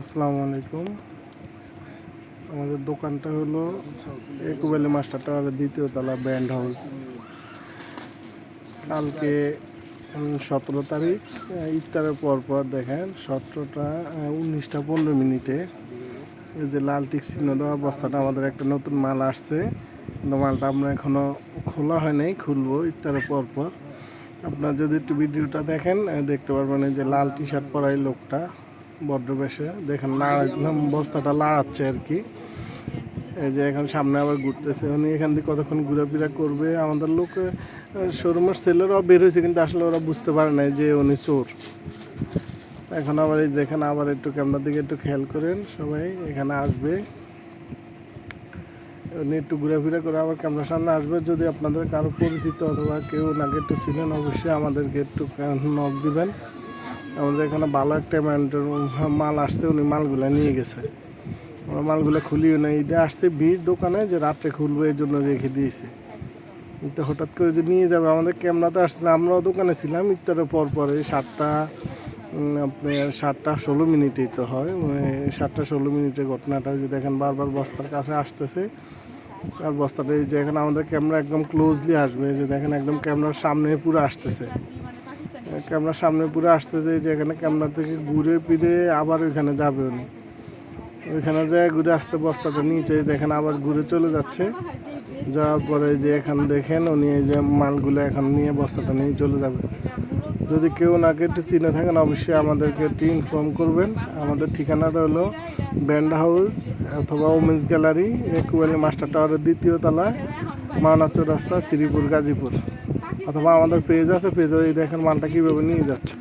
আসসালামু আলাইকুম। আমাদের দোকানটা হলো একুবেলি মাস্টার টাওয়ারের দ্বিতীয় তলা ব্যান্ড হাউস। কালকে সতেরো তারিখ ইফতারের পর পর দেখেন, সতেরোটা উনিশটা পনেরো মিনিটে এই যে লাল টিক চিহ্ন দেওয়া বস্তাটা আমাদের একটা নতুন মাল আসছে। কিন্তু মালটা আমরা এখনও খোলা হয় নাই, খুলবো ইফতারের পর পর। আপনার যদি একটু ভিডিওটা দেখেন দেখতে পারবেন এই যে লাল টি শার্ট পরা এই লোকটা। বড্রবেশে দেখেন লাড়া বস্তাটা লাড়াচ্ছে আর কি। এই যে এখন সামনে আবার ঘুরতেছে। উনি এখান থেকে কতক্ষণ ঘোরাফেরা করবে? আমাদের লোক শোরুমের সেলেরাও বের হয়েছে, কিন্তু আসলে ওরা বুঝতে পারে না যে উনি চোর। এখন আবার এই দেখেন, আবার একটু ক্যামেরার দিকে একটু খেয়াল করেন সবাই, এখানে আসবে। উনি একটু ঘোরাফেরা করে আবার ক্যামেরার সামনে আসবে। যদি আপনাদের কারও পরিচিত অথবা কেউ নাকি একটু ছিলেন অবশ্যই আমাদেরকে একটু নক দিবেন। আমাদের এখানে ভালো একটা অ্যামাউন্টের মাল আসছে, উনি মালগুলো নিয়ে গেছে। আমরা মালগুলো খুলিও না ঈদে আসছে ভিড় দোকানে যে রাত্রে খুলবো, এই জন্য রেখে দিয়েছে। তো হঠাৎ করে যে নিয়ে যাবে, আমাদের ক্যামেরা ক্যামেরাতে আসছিল, আমরাও দোকানে ছিলাম, ইফতারের পর পরে সাতটা আপনার সাতটা ষোলো মিনিটেই তো হয়। সাতটা ষোলো মিনিটের ঘটনাটা যে দেখেন, বারবার বস্তার কাছে আসতেছে। আর বস্তাটা যে এখন আমাদের ক্যামেরা একদম ক্লোজলি আসবে। যে দেখেন, একদম ক্যামেরার সামনে পুরো আসতেছে। ক্যামেরার সামনে পুরো আসতেছে যে এখানে ক্যামেরা থেকে ঘুরে ফিরে আবার ওইখানে যাবে উনি। ওইখানে যায় ঘুরে আসতে বস্তাটা নিচে দেখেন আবার ঘুরে চলে যাচ্ছে। যাওয়ার পরে যে এখান দেখেন উনি এই যে মালগুলো এখন নিয়ে বস্তাটা নিয়ে চলে যাবে। যদি কেউ নাকে একটু চিনে থাকেন, অবশ্যই আমাদেরকে একটু ইনফর্ম করবেন। আমাদের ঠিকানাটা হলো ব্যান্ড হাউস অথবা ওমেন্স গ্যালারি একুয়ালি মাস্টার টাওয়ারের দ্বিতীয় তলায় মাওনাচর রাস্তা শ্রীপুর, গাজীপুর। অথবা আমাদের পেজ আছে পেজে দেখেন মালটা কীভাবে নিয়ে যাচ্ছে।